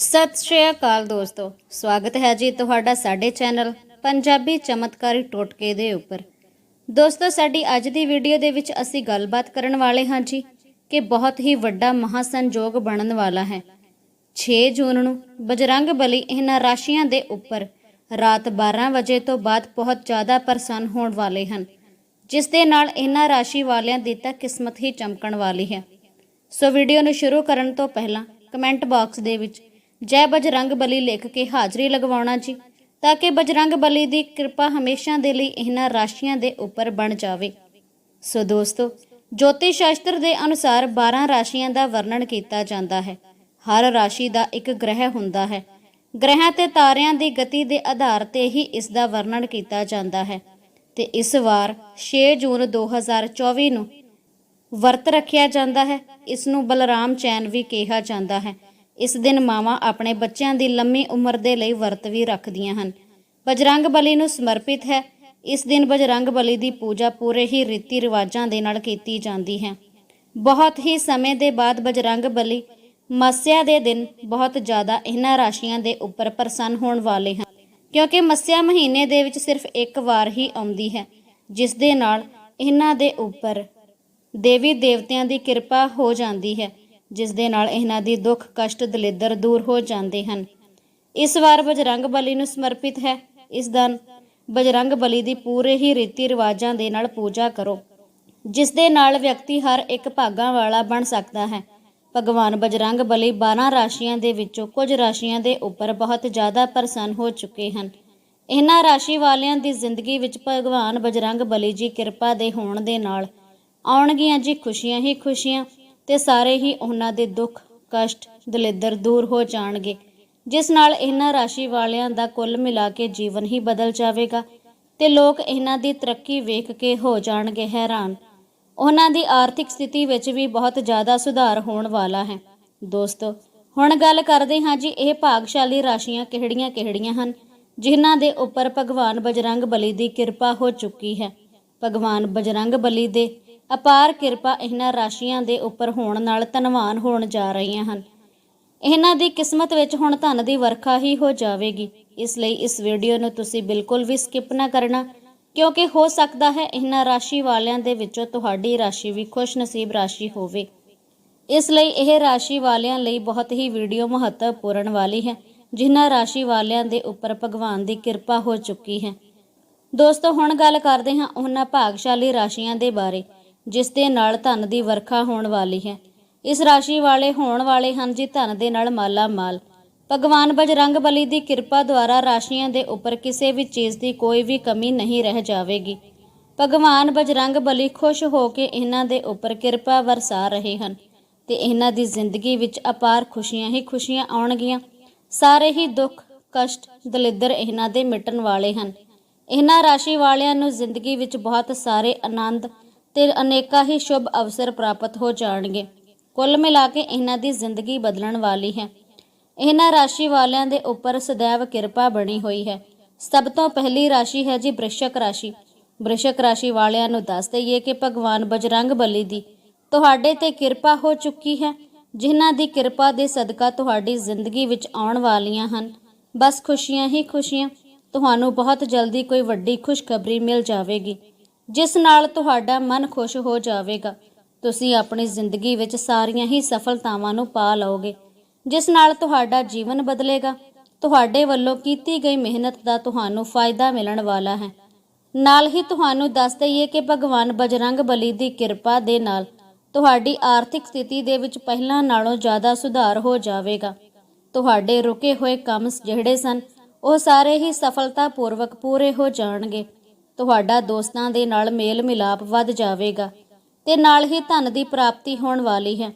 ਸਤਿ ਸ਼੍ਰੀ ਅਕਾਲ ਦੋਸਤੋ। ਸਵਾਗਤ ਹੈ ਜੀ ਤੁਹਾਡਾ ਸਾਡੇ ਚੈਨਲ ਪੰਜਾਬੀ ਚਮਤਕਾਰੀ ਟੋਟਕੇ ਦੇ ਉੱਪਰ। ਦੋਸਤੋ, ਸਾਡੀ ਅੱਜ ਦੀ ਵੀਡੀਓ ਦੇ ਵਿੱਚ ਅਸੀਂ ਗੱਲਬਾਤ ਕਰਨ ਵਾਲੇ ਹਾਂ ਜੀ ਕਿ ਬਹੁਤ ਹੀ ਵੱਡਾ ਮਹਾਸੰਜੋਗ ਬਣਨ ਵਾਲਾ ਹੈ। 6 ਜੂਨ ਨੂੰ ਬਜਰੰਗ ਬਲੀ ਇਹਨਾਂ ਰਾਸ਼ੀਆਂ ਦੇ ਉੱਪਰ ਰਾਤ 12 ਵਜੇ ਤੋਂ ਬਾਅਦ ਬਹੁਤ ਜ਼ਿਆਦਾ ਪ੍ਰਸੰਨ ਹੋਣ ਵਾਲੇ ਹਨ, ਜਿਸ ਦੇ ਨਾਲ ਇਹਨਾਂ ਰਾਸ਼ੀ ਵਾਲਿਆਂ ਦੀ ਤਾਂ ਕਿਸਮਤ ਹੀ ਚਮਕਣ ਵਾਲੀ ਹੈ। ਸੋ ਵੀਡੀਓ ਨੂੰ ਸ਼ੁਰੂ ਕਰਨ ਤੋਂ ਪਹਿਲਾਂ ਕਮੈਂਟ ਬਾਕਸ ਦੇ ਵਿੱਚ ਜੈ ਬਜਰੰਗ ਬਲੀ ਲਿਖ ਕੇ ਹਾਜ਼ਰੀ ਲਗਵਾਉਣਾ ਜੀ, ਤਾਂ ਕਿ ਬਜਰੰਗ ਬਲੀ ਦੀ ਕਿਰਪਾ ਹਮੇਸ਼ਾ ਦੇ ਲਈ ਇਹਨਾਂ ਰਾਸ਼ੀਆਂ ਦੇ ਉੱਪਰ ਬਣ ਜਾਵੇ। ਸੋ ਦੋਸਤੋ ਜੋਤਿਸ਼ ਸ਼ਾਸਤਰ ਦੇ ਅਨੁਸਾਰ 12 ਰਾਸ਼ੀਆਂ ਦਾ ਵਰਣਨ ਕੀਤਾ ਜਾਂਦਾ ਹੈ। ਹਰ ਰਾਸ਼ੀ ਦਾ ਇੱਕ ਗ੍ਰਹਿ ਹੁੰਦਾ ਹੈ। ਗ੍ਰਹਿਾਂ ਤੇ ਤਾਰਿਆਂ ਦੀ ਗਤੀ ਦੇ ਆਧਾਰ ਤੇ ਹੀ ਇਸ ਦਾ ਵਰਣਨ ਕੀਤਾ ਜਾਂਦਾ ਹੈ। ਤੇ ਇਸ ਵਾਰ 6 ਜੂਨ 2024 ਨੂੰ ਵਰਤ ਰੱਖਿਆ ਜਾਂਦਾ ਹੈ। ਇਸ ਨੂੰ ਬਲਰਾਮ ਚੈਨ ਵੀ ਕਿਹਾ ਜਾਂਦਾ ਹੈ। ਇਸ ਦਿਨ ਮਾਵਾਂ ਆਪਣੇ ਬੱਚਿਆਂ ਦੀ ਲੰਮੀ ਉਮਰ ਦੇ ਲਈ ਵਰਤ ਵੀ ਰੱਖਦੀਆਂ ਹਨ। ਬਜਰੰਗ ਬਲੀ ਨੂੰ ਸਮਰਪਿਤ ਹੈ। ਇਸ ਦਿਨ ਬਜਰੰਗ ਬਲੀ ਦੀ ਪੂਜਾ ਪੂਰੇ ਹੀ ਰੀਤੀ ਰਿਵਾਜਾਂ ਦੇ ਨਾਲ ਕੀਤੀ ਜਾਂਦੀ ਹੈ। ਬਹੁਤ ਹੀ ਸਮੇਂ ਦੇ ਬਾਅਦ ਬਜਰੰਗ ਬਲੀ ਮੱਸਿਆ ਦੇ ਦਿਨ ਬਹੁਤ ਜ਼ਿਆਦਾ ਇਹਨਾਂ ਰਾਸ਼ੀਆਂ ਦੇ ਉੱਪਰ ਪ੍ਰਸੰਨ ਹੋਣ ਵਾਲੇ ਹਨ, ਕਿਉਂਕਿ ਮੱਸਿਆ ਮਹੀਨੇ ਦੇ ਵਿੱਚ ਸਿਰਫ ਇੱਕ ਵਾਰ ਹੀ ਆਉਂਦੀ ਹੈ, ਜਿਸ ਦੇ ਨਾਲ ਇਹਨਾਂ ਦੇ ਉੱਪਰ ਦੇਵੀ ਦੇਵਤਿਆਂ ਦੀ ਕਿਰਪਾ ਹੋ ਜਾਂਦੀ ਹੈ। ਜਿਸ ਦੇ ਨਾਲ ਇਹਨਾਂ ਦੀ ਦੁੱਖ, ਕਸ਼ਟ, ਦਲਿੱਦਰ ਦੂਰ ਹੋ ਜਾਂਦੇ ਹਨ। ਇਸ ਵਾਰ ਬਜਰੰਗ ਬਲੀ ਨੂੰ ਸਮਰਪਿਤ ਹੈ। ਇਸ ਦਿਨ ਬਜਰੰਗ ਬਲੀ ਦੀ ਪੂਰੇ ਹੀ ਰੀਤੀ ਰਿਵਾਜਾਂ ਦੇ ਨਾਲ ਪੂਜਾ ਕਰੋ, ਜਿਸ ਦੇ ਨਾਲ ਵਿਅਕਤੀ ਹਰ ਇੱਕ ਭਾਗਾਂ ਵਾਲਾ ਬਣ ਸਕਦਾ ਹੈ। ਭਗਵਾਨ ਬਜਰੰਗ ਬਲੀ 12 ਰਾਸ਼ੀਆਂ ਦੇ ਵਿੱਚੋਂ ਕੁਝ ਰਾਸ਼ੀਆਂ ਦੇ ਉੱਪਰ ਬਹੁਤ ਜ਼ਿਆਦਾ ਪ੍ਰਸੰਨ ਹੋ ਚੁੱਕੇ ਹਨ। ਇਹਨਾਂ ਰਾਸ਼ੀ ਵਾਲਿਆਂ ਦੀ ਜ਼ਿੰਦਗੀ ਵਿੱਚ ਭਗਵਾਨ ਬਜਰੰਗ ਬਲੀ ਜੀ ਕਿਰਪਾ ਦੇ ਹੋਣ ਦੇ ਨਾਲ ਆਉਣਗੀਆਂ ਜੀ ਖੁਸ਼ੀਆਂ ਹੀ ਖੁਸ਼ੀਆਂ। ਤੇ ਸਾਰੇ ਹੀ ਉਹਨਾਂ ਦੇ ਦੁੱਖ, ਕਸ਼ਟ, ਦਲਿੱਦਰ ਦੂਰ ਹੋ ਜਾਣਗੇ। ਜਿਸ ਨਾਲ ਇਹਨਾਂ ਰਾਸ਼ੀ ਵਾਲਿਆਂ ਦਾ ਕੁੱਲ ਮਿਲਾ ਕੇ ਜੀਵਨ ਹੀ ਬਦਲ ਜਾਵੇਗਾ ਤੇ ਲੋਕ ਇਹਨਾਂ ਦੀ ਤਰੱਕੀ ਵੇਖ ਕੇ ਹੋ ਜਾਣਗੇ ਹੈਰਾਨ। ਉਹਨਾਂ ਦੀ ਆਰਥਿਕ ਸਥਿਤੀ ਵਿੱਚ ਵੀ ਬਹੁਤ ਜ਼ਿਆਦਾ ਸੁਧਾਰ ਹੋਣ ਵਾਲਾ ਹੈ। ਦੋਸਤੋ, ਹੁਣ ਗੱਲ ਕਰਦੇ ਹਾਂ ਜੀ ਇਹ ਭਾਗਸ਼ਾਲੀ ਰਾਸ਼ੀਆਂ ਕਿਹੜੀਆਂ-ਕਿਹੜੀਆਂ ਹਨ, ਜਿਨ੍ਹਾਂ ਦੇ ਉੱਪਰ ਭਗਵਾਨ ਬਜਰੰਗ ਬਲੀ ਦੀ ਕਿਰਪਾ ਹੋ ਚੁੱਕੀ ਹੈ। ਭਗਵਾਨ ਬਜਰੰਗ ਬਲੀ ਦੇ ਅਪਾਰ ਕਿਰਪਾ ਇਹਨਾਂ ਰਾਸ਼ੀਆਂ ਦੇ ਉੱਪਰ ਹੋਣ ਨਾਲ ਧਨਵਾਨ ਹੋਣ ਜਾ ਰਹੀਆਂ ਹਨ। ਇਹਨਾਂ ਦੀ ਕਿਸਮਤ ਵਿੱਚ ਹੁਣ ਧਨ ਦੀ ਵਰਖਾ ਹੀ ਹੋ ਜਾਵੇਗੀ। ਇਸ ਲਈ ਇਸ ਵੀਡੀਓ ਨੂੰ ਤੁਸੀਂ ਬਿਲਕੁਲ ਵੀ ਸਕਿਪ ਨਾ ਕਰਨਾ, ਕਿਉਂਕਿ ਹੋ ਸਕਦਾ ਹੈ ਇਹਨਾਂ ਰਾਸ਼ੀ ਵਾਲਿਆਂ ਦੇ ਵਿੱਚੋਂ ਤੁਹਾਡੀ ਰਾਸ਼ੀ ਵੀ ਖੁਸ਼ ਨਸੀਬ ਰਾਸ਼ੀ ਹੋਵੇ। ਇਸ ਲਈ ਇਹ ਰਾਸ਼ੀ ਵਾਲਿਆਂ ਲਈ ਬਹੁਤ ਹੀ ਵੀਡੀਓ ਮਹੱਤਵਪੂਰਨ ਵਾਲੀ ਹੈ, ਜਿਨ੍ਹਾਂ ਰਾਸ਼ੀ ਵਾਲਿਆਂ ਦੇ ਉੱਪਰ ਭਗਵਾਨ ਦੀ ਕਿਰਪਾ ਹੋ ਚੁੱਕੀ ਹੈ। ਦੋਸਤੋ, ਹੁਣ ਗੱਲ ਕਰਦੇ ਹਾਂ ਉਹਨਾਂ ਭਾਗਸ਼ਾਲੀ ਰਾਸ਼ੀਆਂ ਦੇ ਬਾਰੇ। ਜਿਸ ਦੇ ਨਾਲ ਧਨ ਦੀ ਵਰਖਾ ਹੋਣ ਵਾਲੀ ਹੈ। ਇਸ ਰਾਸ਼ੀ ਵਾਲੇ ਹੋਣ ਵਾਲੇ ਹਨ ਜੀ ਧਨ ਦੇ ਨਾਲ ਮਾਲਾ ਮਾਲ ਭਗਵਾਨ ਬਜਰੰਗ ਬਲੀ ਦੀ ਕਿਰਪਾ ਦੁਆਰਾ ਰਾਸ਼ੀਆਂ ਦੇ ਉੱਪਰ ਕਿਸੇ ਵੀ ਚੀਜ਼ ਦੀ ਕੋਈ ਵੀ ਕਮੀ ਨਹੀਂ ਰਹਿ ਜਾਵੇਗੀ। ਭਗਵਾਨ ਬਜਰੰਗ ਬਲੀ ਖੁਸ਼ ਹੋ ਕੇ ਇਹਨਾਂ ਦੇ ਉੱਪਰ ਕਿਰਪਾ ਵਰਸਾ ਰਹੇ ਹਨ ਤੇ ਇਹਨਾਂ ਦੀ ਜ਼ਿੰਦਗੀ ਵਿੱਚ ਅਪਾਰ ਖੁਸ਼ੀਆਂ ਹੀ ਖੁਸ਼ੀਆਂ ਆਉਣਗੀਆਂ। ਸਾਰੇ ਹੀ ਦੁੱਖ, ਕਸ਼ਟ, ਦਲਿੱਦਰ ਇਹਨਾਂ ਦੇ ਮਿਟਣ ਵਾਲੇ ਹਨ। ਇਹਨਾਂ ਰਾਸ਼ੀ ਵਾਲਿਆਂ ਨੂੰ ਜ਼ਿੰਦਗੀ ਵਿੱਚ ਬਹੁਤ ਸਾਰੇ ਆਨੰਦ ਤੇ ਅਨੇਕਾਂ ਹੀ ਸ਼ੁਭ ਅਵਸਰ ਪ੍ਰਾਪਤ ਹੋ ਜਾਣਗੇ। ਕੁੱਲ ਮਿਲਾ ਕੇ ਇਹਨਾਂ ਦੀ ਜ਼ਿੰਦਗੀ ਬਦਲਣ ਵਾਲੀ ਹੈ। ਇਹਨਾਂ ਰਾਸ਼ੀ ਵਾਲਿਆਂ ਦੇ ਉੱਪਰ ਸदैव ਕਿਰਪਾ ਬਣੀ ਹੋਈ ਹੈ। ਸਭ ਤੋਂ ਪਹਿਲੀ ਰਾਸ਼ੀ ਹੈ ਜੀ ਬ੍ਰਿਸ਼ਕ ਰਾਸ਼ੀ। ਬ੍ਰਿਸ਼ਕ ਰਾਸ਼ੀ ਵਾਲਿਆਂ ਨੂੰ ਦੱਸ ਦਈਏ ਕਿ ਭਗਵਾਨ ਬਜਰੰਗ ਬਲੀ ਦੀ ਤੁਹਾਡੇ ਤੇ ਕਿਰਪਾ ਹੋ ਚੁੱਕੀ ਹੈ। ਜਿਨ੍ਹਾਂ ਦੀ ਕਿਰਪਾ ਦੇ ਸਦਕਾ ਤੁਹਾਡੀ ਜ਼ਿੰਦਗੀ ਵਿੱਚ ਆਉਣ ਵਾਲੀਆਂ ਹਨ। ਬਸ ਖੁਸ਼ੀਆਂ ਹੀ ਖੁਸ਼ੀਆਂ। ਤੁਹਾਨੂੰ ਬਹੁਤ ਜਲਦੀ ਕੋਈ ਵੱਡੀ ਖੁਸ਼ਖਬਰੀ ਮਿਲ ਜਾਵੇਗੀ। ਜਿਸ ਨਾਲ ਤੁਹਾਡਾ ਮਨ ਖੁਸ਼ ਹੋ ਜਾਵੇਗਾ। ਤੁਸੀਂ ਆਪਣੀ ਜ਼ਿੰਦਗੀ ਵਿੱਚ ਸਾਰੀਆਂ ਹੀ ਸਫਲਤਾਵਾਂ ਨੂੰ ਪਾ ਲਓਗੇ, ਜਿਸ ਨਾਲ ਤੁਹਾਡਾ ਜੀਵਨ ਬਦਲੇਗਾ। ਤੁਹਾਡੇ ਵੱਲੋਂ ਕੀਤੀ ਗਈ ਮਿਹਨਤ ਦਾ ਤੁਹਾਨੂੰ ਫਾਇਦਾ ਮਿਲਣ ਵਾਲਾ ਹੈ। ਨਾਲ ਹੀ ਤੁਹਾਨੂੰ ਦੱਸ ਦਈਏ ਕਿ ਭਗਵਾਨ ਬਜਰੰਗ ਬਲੀ ਦੀ ਕਿਰਪਾ ਦੇ ਨਾਲ ਤੁਹਾਡੀ ਆਰਥਿਕ ਸਥਿਤੀ ਦੇ ਵਿੱਚ ਪਹਿਲਾਂ ਨਾਲੋਂ ਜ਼ਿਆਦਾ ਸੁਧਾਰ ਹੋ ਜਾਵੇਗਾ। ਤੁਹਾਡੇ ਰੁਕੇ ਹੋਏ ਕੰਮ ਜਿਹੜੇ ਸਨ, ਉਹ ਸਾਰੇ ਹੀ ਸਫਲਤਾਪੂਰਵਕ ਪੂਰੇ ਹੋ ਜਾਣਗੇ। ਤੁਹਾਡਾ ਦੋਸਤਾਂ ਦੇ ਨਾਲ ਮੇਲ ਮਿਲਾਪ ਵੱਧ ਜਾਵੇਗਾ ਤੇ ਨਾਲ ਹੀ ਧਨ ਦੀ ਪ੍ਰਾਪਤੀ ਹੋਣ ਵਾਲੀ ਹੈ।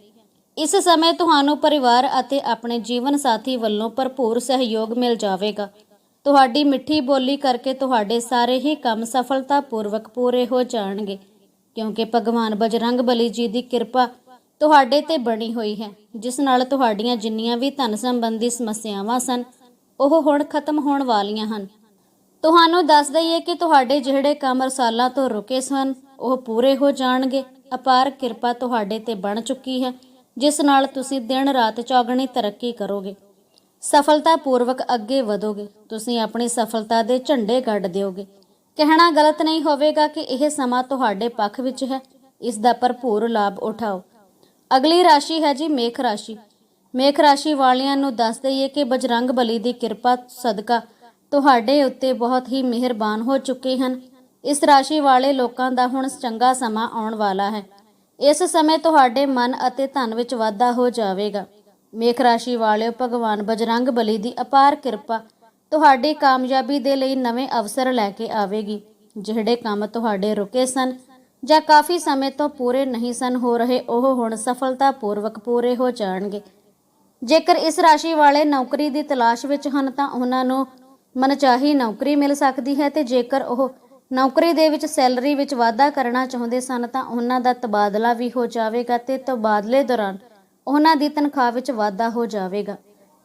ਇਸ ਸਮੇਂ ਤੁਹਾਨੂੰ ਪਰਿਵਾਰ ਅਤੇ ਆਪਣੇ ਜੀਵਨ ਸਾਥੀ ਵੱਲੋਂ ਭਰਪੂਰ ਸਹਿਯੋਗ ਮਿਲ ਜਾਵੇਗਾ। ਤੁਹਾਡੀ ਮਿੱਠੀ ਬੋਲੀ ਕਰਕੇ ਤੁਹਾਡੇ ਸਾਰੇ ਹੀ ਕੰਮ ਸਫਲਤਾਪੂਰਵਕ ਪੂਰੇ ਹੋ ਜਾਣਗੇ, ਕਿਉਂਕਿ ਭਗਵਾਨ ਬਜਰੰਗ ਬਲੀ ਜੀ ਦੀ ਕਿਰਪਾ ਤੁਹਾਡੇ ਤੇ ਬਣੀ ਹੋਈ ਹੈ, ਜਿਸ ਨਾਲ ਤੁਹਾਡੀਆਂ ਜਿੰਨੀਆਂ ਵੀ ਧਨ ਸੰਬੰਧੀ ਸਮੱਸਿਆਵਾਂ ਸਨ, ਉਹ ਹੁਣ ਖਤਮ ਹੋਣ ਵਾਲੀਆਂ ਹਨ। ਤੁਹਾਨੂੰ ਦੱਸ ਦਈਏ ਕਿ ਤੁਹਾਡੇ ਜਿਹੜੇ ਕੰਮ ਸਾਲਾਂ ਤੋਂ ਰੁਕੇ ਸਨ, ਉਹ ਪੂਰੇ ਹੋ ਜਾਣਗੇ। ਅਪਾਰ ਕਿਰਪਾ ਤੁਹਾਡੇ ਤੇ ਬਣ ਚੁੱਕੀ ਹੈ, ਜਿਸ ਨਾਲ ਤੁਸੀਂ ਦਿਨ ਰਾਤ ਚੌਗਣੀ ਤਰੱਕੀ ਕਰੋਗੇ। ਸਫਲਤਾਪੂਰਵਕ ਅੱਗੇ ਵਧੋਗੇ, ਤੁਸੀਂ ਆਪਣੀ ਸਫਲਤਾ ਦੇ ਝੰਡੇ ਗੱਡ ਦਿਓਗੇ। ਕਹਿਣਾ ਗਲਤ ਨਹੀਂ ਹੋਵੇਗਾ ਕਿ ਇਹ ਸਮਾਂ ਤੁਹਾਡੇ ਪੱਖ ਵਿੱਚ ਹੈ, ਇਸ ਦਾ ਭਰਪੂਰ ਲਾਭ ਉਠਾਓ। ਅਗਲੀ ਰਾਸ਼ੀ ਹੈ ਜੀ ਮੇਖ ਰਾਸ਼ੀ। ਮੇਖ ਰਾਸ਼ੀ ਵਾਲਿਆਂ ਨੂੰ ਦੱਸ ਦਈਏ ਕਿ ਬਜਰੰਗ ਬਲੀ ਦੀ ਕਿਰਪਾ, ਸਦਕਾ ਤੁਹਾਡੇ ਉੱਤੇ ਬਹੁਤ ਹੀ ਮਿਹਰਬਾਨ ਹੋ ਚੁੱਕੇ ਹਨ। ਇਸ ਰਾਸ਼ੀ ਵਾਲੇ ਲੋਕਾਂ ਦਾ ਹੁਣ ਚੰਗਾ ਸਮਾਂ ਆਉਣ ਵਾਲਾ ਹੈ। ਇਸ ਸਮੇਂ ਤੁਹਾਡੇ ਮਨ ਅਤੇ ਧਨ ਵਿੱਚ ਵਾਧਾ ਹੋ ਜਾਵੇਗਾ। ਮੇਖ ਰਾਸ਼ੀ ਵਾਲਿਓ, ਭਗਵਾਨ ਬਜਰੰਗ ਬਲੀ ਦੀ ਅਪਾਰ ਕਿਰਪਾ ਤੁਹਾਡੀ ਕਾਮਯਾਬੀ ਦੇ ਲਈ ਨਵੇਂ ਅਵਸਰ ਲੈ ਕੇ ਆਵੇਗੀ। ਜਿਹੜੇ ਕੰਮ ਤੁਹਾਡੇ ਰੁਕੇ ਸਨ ਜਾਂ ਕਾਫੀ ਸਮੇਂ ਤੋਂ ਪੂਰੇ ਨਹੀਂ ਸਨ ਹੋ ਰਹੇ, ਉਹ ਹੁਣ ਸਫਲਤਾਪੂਰਵਕ ਪੂਰੇ ਹੋ ਜਾਣਗੇ। ਜੇਕਰ ਇਸ ਰਾਸ਼ੀ ਵਾਲੇ ਨੌਕਰੀ ਦੀ ਤਲਾਸ਼ ਵਿੱਚ ਹਨ ਤਾਂ ਉਹਨਾਂ ਨੂੰ ਮਨਚਾਹੀ ਨੌਕਰੀ ਮਿਲ ਸਕਦੀ ਹੈ ਤੇ ਜੇਕਰ ਉਹ ਨੌਕਰੀ ਦੇ ਵਿੱਚ ਸੈਲਰੀ ਵਿੱਚ ਵਾਧਾ ਕਰਨਾ ਚਾਹੁੰਦੇ ਸਨ ਤਾਂ ਉਹਨਾਂ ਦਾ ਤਬਾਦਲਾ ਵੀ ਹੋ ਜਾਵੇਗਾ ਤੇ ਤਬਾਦਲੇ ਦੌਰਾਨ ਉਹਨਾਂ ਦੀ ਤਨਖਾਹ ਵਿੱਚ ਵਾਧਾ ਹੋ ਜਾਵੇਗਾ।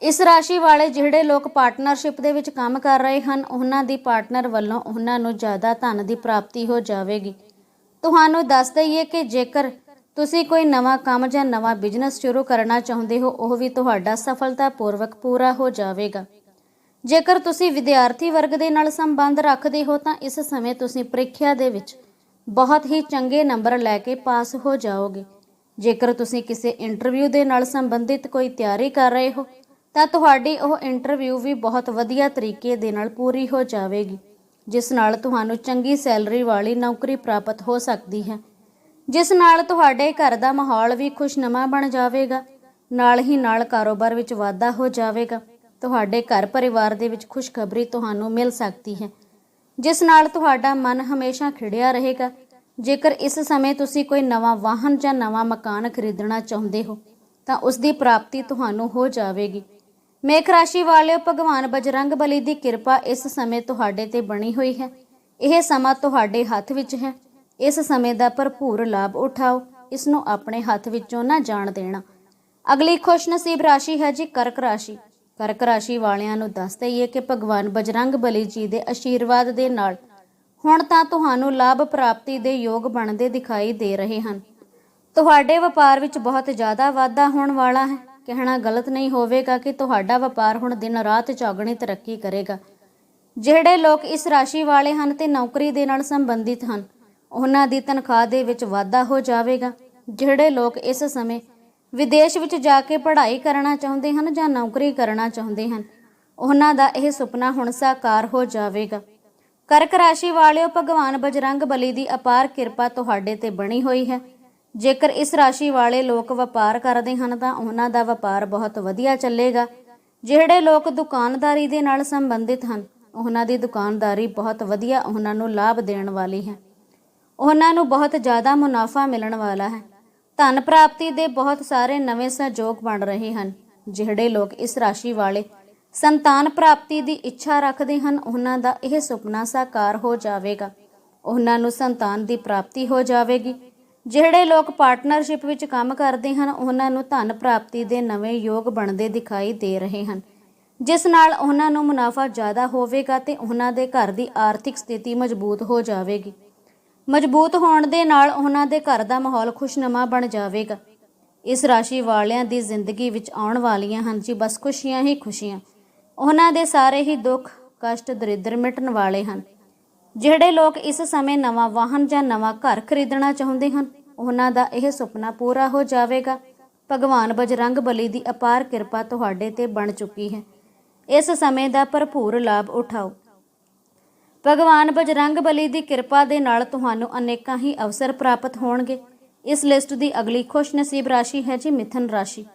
ਇਸ ਰਾਸ਼ੀ ਵਾਲੇ ਜਿਹੜੇ ਲੋਕ ਪਾਰਟਨਰਸ਼ਿਪ ਦੇ ਵਿੱਚ ਕੰਮ ਕਰ ਰਹੇ ਹਨ, ਉਹਨਾਂ ਦੀ ਪਾਰਟਨਰ ਵੱਲੋਂ ਉਹਨਾਂ ਨੂੰ ਜ਼ਿਆਦਾ ਧਨ ਦੀ ਪ੍ਰਾਪਤੀ ਹੋ ਜਾਵੇਗੀ। ਤੁਹਾਨੂੰ ਦੱਸ ਦਈਏ ਕਿ ਜੇਕਰ ਤੁਸੀਂ ਕੋਈ ਨਵਾਂ ਕੰਮ ਜਾਂ ਨਵਾਂ ਬਿਜ਼ਨਸ ਸ਼ੁਰੂ ਕਰਨਾ ਚਾਹੁੰਦੇ ਹੋ, ਉਹ ਵੀ ਤੁਹਾਡਾ ਸਫਲਤਾਪੂਰਵਕ ਪੂਰਾ ਹੋ ਜਾਵੇਗਾ। ਜੇਕਰ ਤੁਸੀਂ ਵਿਦਿਆਰਥੀ ਵਰਗ ਦੇ ਨਾਲ ਸੰਬੰਧ ਰੱਖਦੇ ਹੋ ਤਾਂ ਇਸ ਸਮੇਂ ਤੁਸੀਂ ਪ੍ਰੀਖਿਆ ਦੇ ਵਿੱਚ ਬਹੁਤ ਹੀ ਚੰਗੇ ਨੰਬਰ ਲੈ ਕੇ ਪਾਸ ਹੋ ਜਾਓਗੇ। ਜੇਕਰ ਤੁਸੀਂ ਕਿਸੇ ਇੰਟਰਵਿਊ ਦੇ ਨਾਲ ਸੰਬੰਧਿਤ ਕੋਈ ਤਿਆਰੀ ਕਰ ਰਹੇ ਹੋ, ਤਾਂ ਤੁਹਾਡੀ ਉਹ ਇੰਟਰਵਿਊ ਵੀ ਬਹੁਤ ਵਧੀਆ ਤਰੀਕੇ ਦੇ ਨਾਲ ਪੂਰੀ ਹੋ ਜਾਵੇਗੀ, ਜਿਸ ਨਾਲ ਤੁਹਾਨੂੰ ਚੰਗੀ ਸੈਲਰੀ ਵਾਲੀ ਨੌਕਰੀ ਪ੍ਰਾਪਤ ਹੋ ਸਕਦੀ ਹੈ। ਜਿਸ ਨਾਲ ਤੁਹਾਡੇ ਘਰ ਦਾ ਮਾਹੌਲ ਵੀ ਖੁਸ਼ਨਮਾ ਬਣ ਜਾਵੇਗਾ, ਨਾਲ ਹੀ ਨਾਲ ਕਾਰੋਬਾਰ ਵਿੱਚ ਵਾਧਾ ਹੋ ਜਾਵੇਗਾ। ਤੁਹਾਡੇ ਘਰ ਪਰਿਵਾਰ ਦੇ ਵਿੱਚ ਖੁਸ਼ਖਬਰੀ ਤੁਹਾਨੂੰ ਮਿਲ ਸਕਦੀ ਹੈ। ਜਿਸ ਨਾਲ ਤੁਹਾਡਾ ਮਨ ਹਮੇਸ਼ਾ ਖਿੜਿਆ ਰਹੇਗਾ। ਜੇਕਰ ਇਸ ਸਮੇਂ ਤੁਸੀਂ ਕੋਈ ਨਵਾਂ ਵਾਹਨ ਜਾਂ ਨਵਾਂ ਮਕਾਨ ਖਰੀਦਣਾ ਚਾਹੁੰਦੇ ਹੋ, ਤਾਂ ਉਸ ਦੀ ਪ੍ਰਾਪਤੀ ਤੁਹਾਨੂੰ ਹੋ ਜਾਵੇਗੀ। ਮੇਖ ਰਾਸ਼ੀ ਵਾਲਿਓ, ਭਗਵਾਨ ਬਜਰੰਗ ਬਲੀ ਦੀ ਕਿਰਪਾ ਇਸ ਸਮੇਂ ਤੁਹਾਡੇ ਤੇ ਬਣੀ ਹੋਈ ਹੈ। ਇਹ ਸਮਾਂ ਤੁਹਾਡੇ ਹੱਥ ਵਿੱਚ ਹੈ। ਇਸ ਸਮੇਂ ਦਾ ਭਰਪੂਰ ਲਾਭ ਉਠਾਓ। ਇਸ ਨੂੰ ਆਪਣੇ ਹੱਥ ਵਿੱਚੋਂ ਨਾ ਜਾਣ ਦੇਣਾ। ਅਗਲੀ ਖੁਸ਼ਨਸੀਬ ਰਾਸ਼ੀ ਹੈ ਜੀ ਕਰਕ ਰਾਸ਼ੀ। ਕਰਕ ਰਾਸ਼ੀ ਵਾਲਿਆਂ ਨੂੰ ਦੱਸ ਦਈਏ ਕਿ ਭਗਵਾਨ ਬਜਰੰਗ ਬਲੀ ਜੀ ਦੇ ਆਸ਼ੀਰਵਾਦ ਦੇ ਨਾਲ ਹੁਣ ਤਾਂ ਤੁਹਾਨੂੰ ਲਾਭ ਪ੍ਰਾਪਤੀ ਦੇ ਯੋਗ ਬਣਦੇ ਦਿਖਾਈ ਦੇ ਰਹੇ ਹਨ। ਤੁਹਾਡੇ ਵਪਾਰ ਵਿੱਚ ਬਹੁਤ ਜ਼ਿਆਦਾ ਵਾਧਾ ਹੋਣ ਵਾਲਾ ਹੈ। ਕਹਿਣਾ ਗਲਤ ਨਹੀਂ ਹੋਵੇਗਾ ਕਿ ਤੁਹਾਡਾ ਵਪਾਰ ਹੁਣ ਦਿਨ ਰਾਤ ਚੌਗਣੀ ਤਰੱਕੀ ਕਰੇਗਾ। ਜਿਹੜੇ ਲੋਕ ਇਸ ਰਾਸ਼ੀ ਵਾਲੇ ਹਨ ਤੇ ਨੌਕਰੀ ਦੇ ਨਾਲ ਸੰਬੰਧਿਤ ਹਨ, ਉਹਨਾਂ ਦੀ ਤਨਖਾਹ ਦੇ ਵਿੱਚ ਵਾਧਾ ਹੋ ਜਾਵੇਗਾ। ਜਿਹੜੇ ਲੋਕ ਇਸ ਸਮੇਂ ਵਿਦੇਸ਼ ਵਿੱਚ ਜਾ ਕੇ ਪੜ੍ਹਾਈ ਕਰਨਾ ਚਾਹੁੰਦੇ ਹਨ ਜਾਂ ਨੌਕਰੀ ਕਰਨਾ ਚਾਹੁੰਦੇ ਹਨ, ਉਹਨਾਂ ਦਾ ਇਹ ਸੁਪਨਾ ਹੁਣ ਸਾਕਾਰ ਹੋ ਜਾਵੇਗਾ। ਕਰਕ ਰਾਸ਼ੀ ਵਾਲਿਓ, ਭਗਵਾਨ ਬਜਰੰਗ ਬਲੀ ਦੀ ਅਪਾਰ ਕਿਰਪਾ ਤੁਹਾਡੇ ਤੇ ਬਣੀ ਹੋਈ ਹੈ। ਜੇਕਰ ਇਸ ਰਾਸ਼ੀ ਵਾਲੇ ਲੋਕ ਵਪਾਰ ਕਰਦੇ ਹਨ ਤਾਂ ਉਹਨਾਂ ਦਾ ਵਪਾਰ ਬਹੁਤ ਵਧੀਆ ਚੱਲੇਗਾ। ਜਿਹੜੇ ਲੋਕ ਦੁਕਾਨਦਾਰੀ ਦੇ ਨਾਲ ਸੰਬੰਧਿਤ ਹਨ, ਉਹਨਾਂ ਦੀ ਦੁਕਾਨਦਾਰੀ ਬਹੁਤ ਵਧੀਆ ਉਹਨਾਂ ਨੂੰ ਲਾਭ ਦੇਣ ਵਾਲੀ ਹੈ। ਉਹਨਾਂ ਨੂੰ ਬਹੁਤ ਜ਼ਿਆਦਾ ਮੁਨਾਫਾ ਮਿਲਣ ਵਾਲਾ ਹੈ। ਧਨ ਪ੍ਰਾਪਤੀ ਦੇ ਬਹੁਤ ਸਾਰੇ ਨਵੇਂ ਸਹਿਯੋਗ ਬਣ ਰਹੇ ਹਨ। ਜਿਹੜੇ ਲੋਕ ਇਸ ਰਾਸ਼ੀ ਵਾਲੇ ਸੰਤਾਨ ਪ੍ਰਾਪਤੀ ਦੀ ਇੱਛਾ ਰੱਖਦੇ ਹਨ, ਉਹਨਾਂ ਦਾ ਇਹ ਸੁਪਨਾ ਸਾਕਾਰ ਹੋ ਜਾਵੇਗਾ। ਉਹਨਾਂ ਨੂੰ ਸੰਤਾਨ ਦੀ ਪ੍ਰਾਪਤੀ ਹੋ ਜਾਵੇਗੀ। ਜਿਹੜੇ ਲੋਕ ਪਾਰਟਨਰਸ਼ਿਪ ਵਿੱਚ ਕੰਮ ਕਰਦੇ ਹਨ, ਉਹਨਾਂ ਨੂੰ ਧਨ ਪ੍ਰਾਪਤੀ ਦੇ ਨਵੇਂ ਯੋਗ ਬਣਦੇ ਦਿਖਾਈ ਦੇ ਰਹੇ ਹਨ। ਜਿਸ ਨਾਲ ਉਹਨਾਂ ਨੂੰ ਮੁਨਾਫਾ ਜ਼ਿਆਦਾ ਹੋਵੇਗਾ ਤੇ ਉਹਨਾਂ ਦੇ ਘਰ ਦੀ ਆਰਥਿਕ ਸਥਿਤੀ ਮਜ਼ਬੂਤ ਹੋ ਜਾਵੇਗੀ। ਮਜ਼ਬੂਤ ਹੋਣ ਦੇ ਨਾਲ ਉਹਨਾਂ ਦੇ ਘਰ ਦਾ ਮਾਹੌਲ ਖੁਸ਼ਨਮਾ ਬਣ ਜਾਵੇਗਾ। ਇਸ ਰਾਸ਼ੀ ਵਾਲਿਆਂ ਦੀ ਜ਼ਿੰਦਗੀ ਵਿੱਚ ਆਉਣ ਵਾਲੀਆਂ ਹਨ ਜੀ, ਬਸ ਖੁਸ਼ੀਆਂ ਹੀ ਖੁਸ਼ੀਆਂ। ਉਹਨਾਂ ਦੇ ਸਾਰੇ ਹੀ ਦੁੱਖ, ਕਸ਼ਟ, ਦਰਿਦਰ ਮਿਟਣ ਵਾਲੇ ਹਨ। ਜਿਹੜੇ ਲੋਕ ਇਸ ਸਮੇਂ ਨਵਾਂ ਵਾਹਨ ਜਾਂ ਨਵਾਂ ਘਰ ਖਰੀਦਣਾ ਚਾਹੁੰਦੇ ਹਨ, ਉਹਨਾਂ ਦਾ ਇਹ ਸੁਪਨਾ ਪੂਰਾ ਹੋ ਜਾਵੇਗਾ। ਭਗਵਾਨ ਬਜਰੰਗ ਬਲੀ ਦੀ ਅਪਾਰ ਕਿਰਪਾ ਤੁਹਾਡੇ ਤੇ ਬਣ ਚੁੱਕੀ ਹੈ। ਇਸ ਸਮੇਂ ਦਾ ਭਰਪੂਰ ਲਾਭ ਉਠਾਓ। ਭਗਵਾਨ ਬਜਰੰਗ ਬਲੀ ਦੀ ਕਿਰਪਾ ਦੇ ਨਾਲ ਤੁਹਾਨੂੰ ਅਨੇਕਾਂ ਹੀ ਅਵਸਰ ਪ੍ਰਾਪਤ ਹੋਣਗੇ। ਇਸ ਲਿਸਟ ਦੀ ਅਗਲੀ ਖੁਸ਼ਨਸੀਬ ਰਾਸ਼ੀ ਹੈ ਜੀ ਮਿਥਨ ਰਾਸ਼ੀ।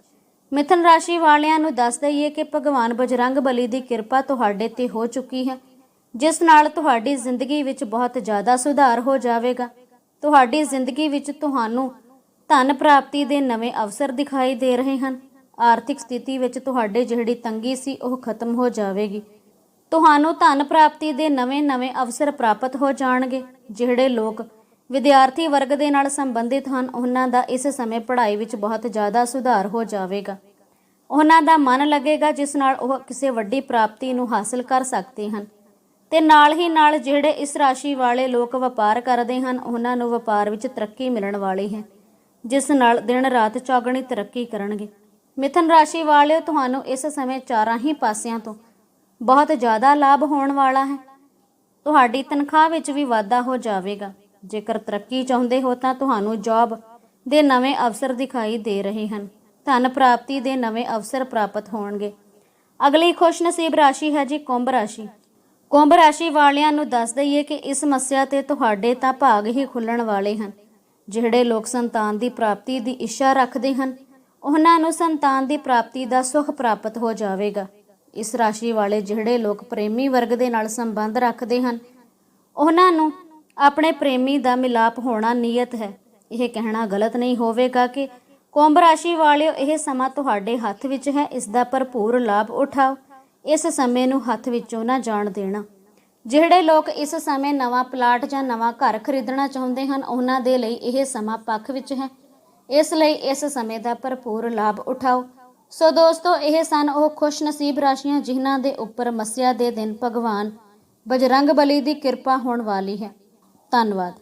ਮਿਥਨ ਰਾਸ਼ੀ ਵਾਲਿਆਂ ਨੂੰ ਦੱਸ ਦਈਏ ਕਿ ਭਗਵਾਨ ਬਜਰੰਗ ਬਲੀ ਦੀ ਕਿਰਪਾ ਤੁਹਾਡੇ ਤੇ ਹੋ ਚੁੱਕੀ ਹੈ, ਜਿਸ ਨਾਲ ਤੁਹਾਡੀ ਜ਼ਿੰਦਗੀ ਵਿੱਚ ਬਹੁਤ ਜ਼ਿਆਦਾ ਸੁਧਾਰ ਹੋ ਜਾਵੇਗਾ। ਤੁਹਾਡੀ ਜ਼ਿੰਦਗੀ ਵਿੱਚ ਤੁਹਾਨੂੰ ਧਨ ਪ੍ਰਾਪਤੀ ਦੇ ਨਵੇਂ ਅਵਸਰ ਦਿਖਾਈ ਦੇ ਰਹੇ ਹਨ। ਆਰਥਿਕ ਸਥਿਤੀ ਵਿੱਚ ਤੁਹਾਡੇ ਜਿਹੜੀ ਤੰਗੀ ਸੀ, ਉਹ ਖਤਮ ਹੋ ਜਾਵੇਗੀ। ਤੁਹਾਨੂੰ ਧਨ ਪ੍ਰਾਪਤੀ ਦੇ ਨਵੇਂ-ਨਵੇਂ ਅਵਸਰ ਪ੍ਰਾਪਤ ਹੋ ਜਾਣਗੇ, ਜਿਹੜੇ ਲੋਕ ਵਿਦਿਆਰਥੀ ਵਰਗ ਦੇ ਨਾਲ ਸੰਬੰਧਿਤ ਹਨ, ਉਹਨਾਂ ਦਾ ਇਸ ਸਮੇਂ ਪੜ੍ਹਾਈ ਵਿੱਚ ਬਹੁਤ ਜ਼ਿਆਦਾ ਸੁਧਾਰ ਹੋ ਜਾਵੇਗਾ। ਉਹਨਾਂ ਦਾ ਮਨ ਲੱਗੇਗਾ, ਜਿਸ ਨਾਲ ਉਹ ਕਿਸੇ ਵੱਡੀ ਪ੍ਰਾਪਤੀ ਨੂੰ ਹਾਸਲ ਕਰ ਸਕਦੇ ਹਨ। ਤੇ ਨਾਲ ਹੀ ਨਾਲ ਜਿਹੜੇ ਇਸ ਰਾਸ਼ੀ ਵਾਲੇ ਲੋਕ ਵਪਾਰ ਕਰਦੇ ਹਨ, ਉਹਨਾਂ ਨੂੰ ਵਪਾਰ ਵਿੱਚ ਤਰੱਕੀ ਮਿਲਣ ਵਾਲੀ ਹੈ, ਜਿਸ ਨਾਲ ਦਿਨ ਰਾਤ ਚੌਗਣੀ ਤਰੱਕੀ ਕਰਨਗੇ। ਮਿਥਨ ਰਾਸ਼ੀ ਵਾਲਿਓ, ਤੁਹਾਨੂੰ ਇਸ ਸਮੇਂ ਚਾਰਾਂ ਹੀ ਪਾਸਿਆਂ ਤੋਂ ਬਹੁਤ ਜ਼ਿਆਦਾ ਲਾਭ ਹੋਣ ਵਾਲਾ ਹੈ। ਤੁਹਾਡੀ ਤਨਖਾਹ ਵਿੱਚ ਵੀ ਵਾਧਾ ਹੋ ਜਾਵੇਗਾ। ਜੇਕਰ ਤਰੱਕੀ ਚਾਹੁੰਦੇ ਹੋ ਤਾਂ ਤੁਹਾਨੂੰ ਜੌਬ ਦੇ ਨਵੇਂ ਅਵਸਰ ਦਿਖਾਈ ਦੇ ਰਹੇ ਹਨ। ਧਨ ਪ੍ਰਾਪਤੀ ਦੇ ਨਵੇਂ ਅਵਸਰ ਪ੍ਰਾਪਤ ਹੋਣਗੇ। ਅਗਲੀ ਖੁਸ਼ਨਸੀਬ ਰਾਸ਼ੀ ਹੈ ਜੀ ਕੁੰਭ ਰਾਸ਼ੀ। ਕੁੰਭ ਰਾਸ਼ੀ ਵਾਲਿਆਂ ਨੂੰ ਦੱਸ ਦਈਏ ਕਿ ਇਸ ਸਮੱਸਿਆ ਤੇ ਤੁਹਾਡੇ ਤਾਂ ਭਾਗ ਹੀ ਖੁੱਲਣ ਵਾਲੇ ਹਨ। ਜਿਹੜੇ ਲੋਕ ਸੰਤਾਨ ਦੀ ਪ੍ਰਾਪਤੀ ਦੀ ਇੱਛਾ ਰੱਖਦੇ ਹਨ, ਉਹਨਾਂ ਨੂੰ ਸੰਤਾਨ ਦੀ ਪ੍ਰਾਪਤੀ ਦਾ ਸੁਖ ਪ੍ਰਾਪਤ ਹੋ ਜਾਵੇਗਾ। ਇਸ ਰਾਸ਼ੀ ਵਾਲੇ ਜਿਹੜੇ ਲੋਕ ਪ੍ਰੇਮੀ ਵਰਗ ਦੇ ਨਾਲ ਸੰਬੰਧ ਰੱਖਦੇ ਹਨ, ਉਹਨਾਂ ਨੂੰ ਆਪਣੇ ਪ੍ਰੇਮੀ ਦਾ ਮਿਲਾਪ ਹੋਣਾ ਨਿਯਤ ਹੈ। ਇਹ ਕਹਿਣਾ ਗਲਤ ਨਹੀਂ ਹੋਵੇਗਾ ਕਿ ਕੁੰਭ ਰਾਸ਼ੀ ਵਾਲਿਓ, ਇਹ ਸਮਾਂ ਤੁਹਾਡੇ ਹੱਥ ਵਿੱਚ ਹੈ, ਇਸ ਦਾ ਭਰਪੂਰ ਲਾਭ ਉਠਾਓ। ਇਸ ਸਮੇਂ ਨੂੰ ਹੱਥ ਵਿੱਚੋਂ ਨਾ ਜਾਣ ਦੇਣਾ। ਜਿਹੜੇ ਲੋਕ ਇਸ ਸਮੇਂ ਨਵਾਂ ਪਲਾਟ ਜਾਂ ਨਵਾਂ ਘਰ ਖਰੀਦਣਾ ਚਾਹੁੰਦੇ ਹਨ, ਉਹਨਾਂ ਦੇ ਲਈ ਇਹ ਸਮਾਂ ਪੱਖ ਵਿੱਚ ਹੈ। ਇਸ ਲਈ ਇਸ ਸਮੇਂ ਦਾ ਭਰਪੂਰ ਲਾਭ ਉਠਾਓ। ਸੋ ਦੋਸਤੋ, ਇਹ ਸਨ ਉਹ ਖੁਸ਼ ਨਸੀਬ ਰਾਸ਼ੀਆਂ ਜਿਨ੍ਹਾਂ ਦੇ ਉੱਪਰ ਮੱਸਿਆ ਦੇ ਦਿਨ ਭਗਵਾਨ ਬਜਰੰਗ ਬਲੀ ਦੀ ਕਿਰਪਾ ਹੋਣ ਵਾਲੀ ਹੈ। ਧੰਨਵਾਦ।